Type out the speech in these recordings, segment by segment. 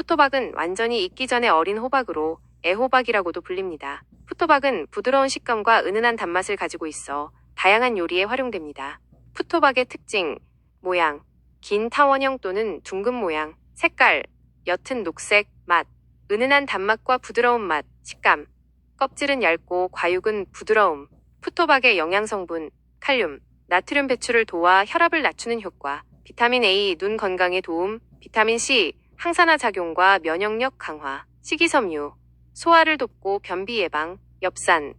푸토박은 완전히 익기 전에 어린 호박으로 애호박이라고도 불립니다. 푸토박은 부드러운 식감과 은은한 단맛을 가지고 있어 다양한 요리에 활용됩니다. 푸토박의 특징, 모양, 긴 타원형 또는 둥근 모양, 색깔, 옅은 녹색, 맛, 은은한 단맛과 부드러운 맛, 식감, 껍질은 얇고 과육은 부드러움, 푸토박의 영양성분, 칼륨, 나트륨 배출을 도와 혈압을 낮추는 효과, 비타민 A 눈 건강에 도움, 비타민 C 항산화 작용과 면역력 강화, 식이섬유, 소화를 돕고 변비 예방, 엽산,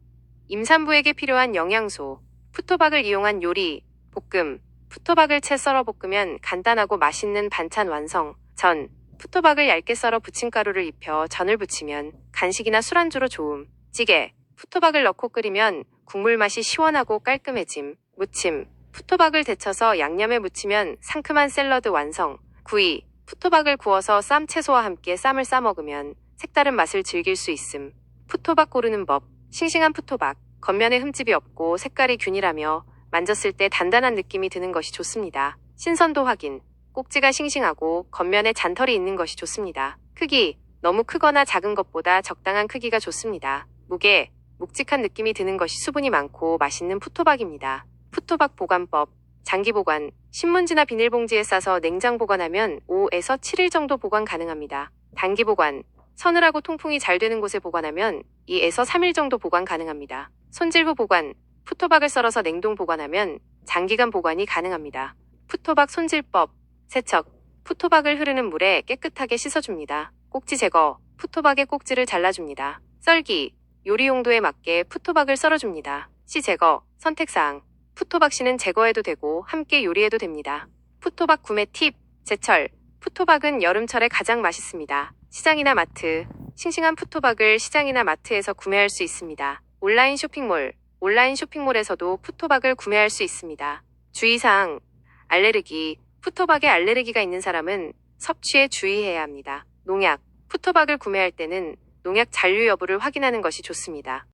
임산부에게 필요한 영양소, 푸토박을 이용한 요리, 볶음, 푸토박을 채 썰어 볶으면 간단하고 맛있는 반찬 완성, 전, 푸토박을 얇게 썰어 부침가루를 입혀 전을 부치면 간식이나 술안주로 좋음, 찌개, 푸토박을 넣고 끓이면 국물 맛이 시원하고 깔끔해짐, 무침, 푸토박을 데쳐서 양념에 무치면 상큼한 샐러드 완성, 구이, 푸토박을 구워서 쌈 채소와 함께 쌈을 싸 먹으면 색다른 맛을 즐길 수 있음. 푸토박 고르는 법. 싱싱한 푸토박. 겉면에 흠집이 없고 색깔이 균일하며 만졌을 때 단단한 느낌이 드는 것이 좋습니다. 신선도 확인. 꼭지가 싱싱하고 겉면에 잔털이 있는 것이 좋습니다. 크기. 너무 크거나 작은 것보다 적당한 크기가 좋습니다. 무게. 묵직한 느낌이 드는 것이 수분이 많고 맛있는 푸토박입니다. 푸토박 보관법. 장기 보관. 신문지나 비닐봉지에 싸서 냉장 보관하면 5에서 7일 정도 보관 가능합니다. 단기 보관. 서늘하고 통풍이 잘 되는 곳에 보관하면 2에서 3일 정도 보관 가능합니다. 손질 후 보관. 푸토박을 썰어서 냉동 보관하면 장기간 보관이 가능합니다. 푸토박 손질법. 세척. 푸토박을 흐르는 물에 깨끗하게 씻어줍니다. 꼭지 제거. 푸토박의 꼭지를 잘라줍니다. 썰기. 요리 용도에 맞게 푸토박을 썰어줍니다. 씨 제거. 선택사항. 푸토박 씨는 제거해도 되고 함께 요리해도 됩니다. 푸토박 구매 팁. 제철. 푸토박은 여름철에 가장 맛있습니다. 시장이나 마트. 싱싱한 푸토박을 시장이나 마트에서 구매할 수 있습니다. 온라인 쇼핑몰. 온라인 쇼핑몰에서도 푸토박을 구매할 수 있습니다. 주의사항. 알레르기. 푸토박에 알레르기가 있는 사람은 섭취에 주의해야 합니다. 농약. 푸토박을 구매할 때는 농약 잔류 여부를 확인하는 것이 좋습니다.